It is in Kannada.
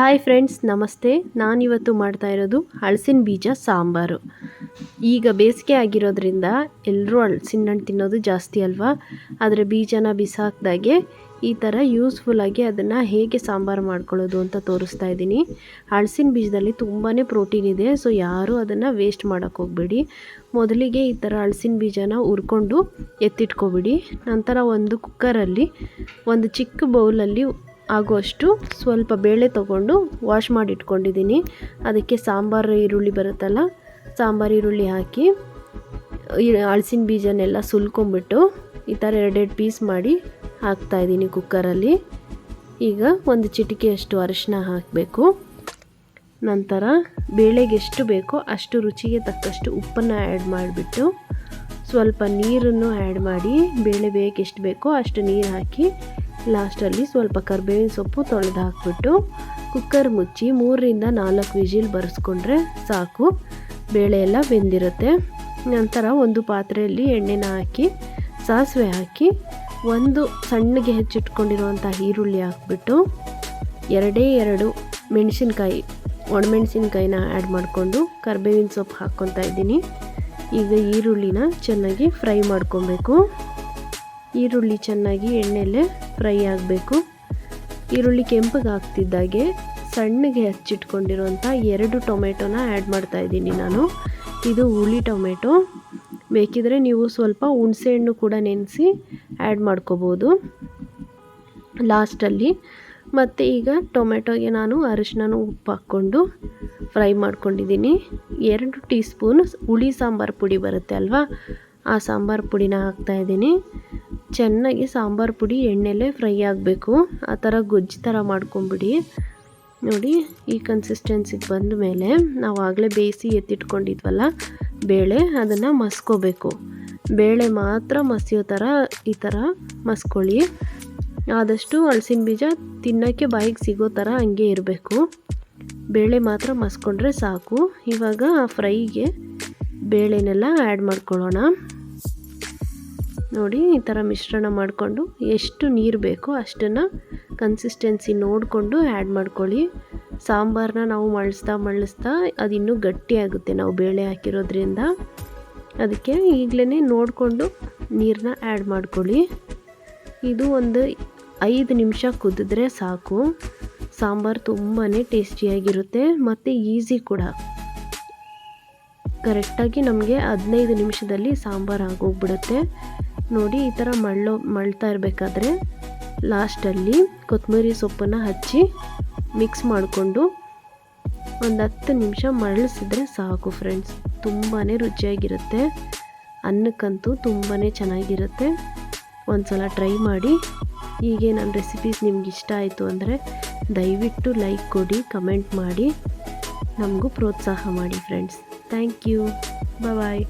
ಹಾಯ್ ಫ್ರೆಂಡ್ಸ್ ನಮಸ್ತೆ. ನಾನಿವತ್ತು ಮಾಡ್ತಾ ಇರೋದು ಹಲಸಿನ ಬೀಜ, ಸಾಂಬಾರು. ಈಗ ಬೇಸಿಗೆ ಆಗಿರೋದ್ರಿಂದ ಎಲ್ಲರೂ ಹಲಸಿನ ಹಣ್ಣು ತಿನ್ನೋದು ಜಾಸ್ತಿ ಅಲ್ವಾ? ಅದರ ಬೀಜನ ಬಿಸಾಕ್ದಾಗೆ ಈ ಥರ ಯೂಸ್ಫುಲ್ಲಾಗಿ ಅದನ್ನು ಹೇಗೆ ಸಾಂಬಾರು ಮಾಡ್ಕೊಳ್ಳೋದು ಅಂತ ತೋರಿಸ್ತಾ ಇದ್ದೀನಿ. ಹಲಸಿನ ಬೀಜದಲ್ಲಿ ತುಂಬಾ ಪ್ರೋಟೀನ್ ಇದೆ ಸೊ ಯಾರೂ ಅದನ್ನು ವೇಸ್ಟ್ ಮಾಡೋಕ್ಕೆ ಹೋಗಬೇಡಿ. ಮೊದಲಿಗೆ ಈ ಥರ ಹಲಸಿನ ಬೀಜನ ಹುರ್ಕೊಂಡು ಎತ್ತಿಟ್ಕೊಬಿಡಿ. ನಂತರ ಒಂದು ಕುಕ್ಕರಲ್ಲಿ ಒಂದು ಚಿಕ್ಕ ಬೌಲಲ್ಲಿ ಆಗುವಷ್ಟು ಸ್ವಲ್ಪ ಬೇಳೆ ತೊಗೊಂಡು ವಾಶ್ ಮಾಡಿ ಇಟ್ಕೊಂಡಿದ್ದೀನಿ ಅದಕ್ಕೆ ಸಾಂಬಾರು ಈರುಳ್ಳಿ ಬರುತ್ತಲ್ಲ, ಸಾಂಬಾರು ಈರುಳ್ಳಿ ಹಾಕಿ ಹಳಸಿನ ಬೀಜನೆಲ್ಲ ಸುಲ್ಕೊಂಬಿಟ್ಟು ಈ ಥರ ಎರಡೆರಡು ಪೀಸ್ ಮಾಡಿ ಹಾಕ್ತಾಯಿದ್ದೀನಿ ಕುಕ್ಕರಲ್ಲಿ. ಈಗ ಒಂದು ಚಿಟಿಕೆಯಷ್ಟು ಅರಿಶಿನ ಹಾಕಬೇಕು. ನಂತರ ಬೇಳೆಗೆ ಎಷ್ಟು ಬೇಕೋ ಅಷ್ಟು ರುಚಿಗೆ ತಕ್ಕಷ್ಟು ಉಪ್ಪನ್ನು ಆ್ಯಡ್ ಮಾಡಿಬಿಟ್ಟು ಸ್ವಲ್ಪ ನೀರನ್ನು ಆ್ಯಡ್ ಮಾಡಿ, ಬೇಳೆ ಬೇಯಕ್ಕೆ ಎಷ್ಟು ಬೇಕೋ ಅಷ್ಟು ನೀರು ಹಾಕಿ ಲಾಸ್ಟಲ್ಲಿ ಸ್ವಲ್ಪ ಕರ್ಬೇವಿನ ಸೊಪ್ಪು ತೊಳೆದು ಹಾಕ್ಬಿಟ್ಟು ಕುಕ್ಕರ್ ಮುಚ್ಚಿ ಮೂರರಿಂದ ನಾಲ್ಕು ವಿಜಿಲ್ ಬರೆಸ್ಕೊಂಡ್ರೆ ಸಾಕು. ಬೇಳೆ ಎಲ್ಲ ಬೆಂದಿರುತ್ತೆ. ನಂತರ ಒಂದು ಪಾತ್ರೆಯಲ್ಲಿ ಎಣ್ಣೆನ ಹಾಕಿ, ಸಾಸಿವೆ ಹಾಕಿ, ಒಂದು ಸಣ್ಣಗೆ ಹೆಚ್ಚಿಟ್ಕೊಂಡಿರುವಂಥ ಈರುಳ್ಳಿ ಹಾಕ್ಬಿಟ್ಟು ಎರಡೇ ಎರಡು ಮೆಣಸಿನ್ಕಾಯಿ, ಒಣಮೆಣಸಿನ್ಕಾಯಿನ ಆ್ಯಡ್ ಮಾಡಿಕೊಂಡು ಕರ್ಬೇವಿನ ಸೊಪ್ಪು ಹಾಕ್ಕೊತಾ ಇದ್ದೀನಿ. ಈಗ ಈರುಳ್ಳಿನ ಚೆನ್ನಾಗಿ ಫ್ರೈ ಮಾಡ್ಕೊಬೇಕು. ಈರುಳ್ಳಿ ಚೆನ್ನಾಗಿ ಎಣ್ಣೆಲೆ ಫ್ರೈ ಆಗಬೇಕು. ಈರುಳ್ಳಿ ಕೆಂಪಗೆ ಹಾಕ್ತಿದ್ದಾಗೆ ಸಣ್ಣಗೆ ಹಚ್ಚಿಟ್ಕೊಂಡಿರುವಂಥ ಎರಡು ಟೊಮೆಟೊನ ಆ್ಯಡ್ ಮಾಡ್ತಾ ಇದ್ದೀನಿ ನಾನು. ಇದು ಹುಳಿ ಟೊಮೆಟೊ. ಬೇಕಿದ್ರೆ ನೀವು ಸ್ವಲ್ಪ ಹುಣಸೆಹಣ್ಣು ಕೂಡ ನೆನೆಸಿ ಆ್ಯಡ್ ಮಾಡ್ಕೋಬೋದು. ಲಾಸ್ಟಲ್ಲಿ ಮತ್ತು ಈಗ ಟೊಮೆಟೊಗೆ ನಾನು ಅರಿಶಿನ ಉಪ್ಪು ಹಾಕ್ಕೊಂಡು ಫ್ರೈ ಮಾಡ್ಕೊಂಡಿದ್ದೀನಿ. ಎರಡು ಟೀ ಸ್ಪೂನ್ ಹುಳಿ ಸಾಂಬಾರು ಪುಡಿ ಬರುತ್ತೆ ಅಲ್ವಾ? ಆ ಸಾಂಬಾರು ಪುಡಿನ ಹಾಕ್ತಾಯಿದ್ದೀನಿ ಚೆನ್ನಾಗಿ ಸಾಂಬಾರು ಪುಡಿ, ಎಣ್ಣೆಲೆ ಫ್ರೈ ಆಗಬೇಕು. ಆ ಥರ ಗೊಜ್ಜು ಥರ ಮಾಡ್ಕೊಂಬಿಡಿ. ನೋಡಿ, ಈ ಕನ್ಸಿಸ್ಟೆನ್ಸಿಗೆ ಬಂದ ಮೇಲೆ ನಾವು ಆಗಲೇ ಬೇಯಿಸಿ ಎತ್ತಿಟ್ಕೊಂಡಿದ್ವಲ್ಲ, ಬೇಳೆ ಅದನ್ನು ಮಸ್ಕೋಬೇಕು. ಬೇಳೆ ಮಾತ್ರ ಮಸಿಯೋ ಥರ, ಈ ಥರ ಮಸ್ಕೊಳ್ಳಿ. ಆದಷ್ಟು ಹಲಸಿನ ಬೀಜ ತಿನ್ನೋಕ್ಕೆ ಬಾಯಿಗೆ ಸಿಗೋ ಥರ ಹಂಗೆ ಇರಬೇಕು. ಬೇಳೆ ಮಾತ್ರ ಮಸ್ಕೊಂಡ್ರೆ ಸಾಕು. ಇವಾಗ ಫ್ರೈಗೆ ಬೇಳೆನೆಲ್ಲ ಆ್ಯಡ್ ಮಾಡ್ಕೊಳ್ಳೋಣ. ನೋಡಿ, ಈ ಥರ ಮಿಶ್ರಣ ಮಾಡಿಕೊಂಡು ಎಷ್ಟು ನೀರು ಬೇಕೋ ಅಷ್ಟನ್ನು ಕನ್ಸಿಸ್ಟೆನ್ಸಿ ನೋಡಿಕೊಂಡು ಆ್ಯಡ್ ಮಾಡ್ಕೊಳ್ಳಿ. ಸಾಂಬಾರನ್ನ ನಾವು ಮಳಿಸ್ತಾ ಮಳಿಸ್ತಾ ಅದು ಇನ್ನೂ ಗಟ್ಟಿಯಾಗುತ್ತೆ ನಾವು ಬೇಳೆ ಹಾಕಿರೋದ್ರಿಂದ. ಅದಕ್ಕೆ ಈಗಲೇ ನೋಡಿಕೊಂಡು ನೀರನ್ನ ಆ್ಯಡ್ ಮಾಡ್ಕೊಳ್ಳಿ. ಇದು ಒಂದು ಐದು ನಿಮಿಷ ಕುದಿದ್ರೆ ಸಾಕು. ಸಾಂಬಾರು ತುಂಬಾ ಟೇಸ್ಟಿಯಾಗಿರುತ್ತೆ ಮತ್ತು ಈಸಿ ಕೂಡ. ಕರೆಕ್ಟಾಗಿ ನಮಗೆ ಹದಿನೈದು ನಿಮಿಷದಲ್ಲಿ ಸಾಂಬಾರು ಆಗೋಗ್ಬಿಡುತ್ತೆ. ನೋಡಿ ಈ ಥರ ಮಳ್ಳೋ, ಮಳ್ತಾ ಇರಬೇಕಾದ್ರೆ ಲಾಸ್ಟಲ್ಲಿ ಕೊತ್ತಂಬರಿ ಸೊಪ್ಪನ್ನು ಹಚ್ಚಿ ಮಿಕ್ಸ್ ಮಾಡಿಕೊಂಡು ಒಂದು ಹತ್ತು ನಿಮಿಷ ಮರಳಿಸಿದ್ರೆ ಸಾಕು ಫ್ರೆಂಡ್ಸ್ ತುಂಬಾ ರುಚಿಯಾಗಿರುತ್ತೆ. ಅನ್ನಕ್ಕಂತೂ ತುಂಬಾ ಚೆನ್ನಾಗಿರುತ್ತೆ. ಒಂದು ಸಲ ಟ್ರೈ ಮಾಡಿ. ಹೀಗೆ ನನ್ನ ರೆಸಿಪೀಸ್ ನಿಮ್ಗೆ ಇಷ್ಟ ಆಯಿತು ಅಂದರೆ ದಯವಿಟ್ಟು ಲೈಕ್ ಕೊಡಿ ಕಮೆಂಟ್ ಮಾಡಿ. ನಮಗೂ ಪ್ರೋತ್ಸಾಹ ಮಾಡಿ ಫ್ರೆಂಡ್ಸ್ ಥ್ಯಾಂಕ್ ಯು ಬಾಯ್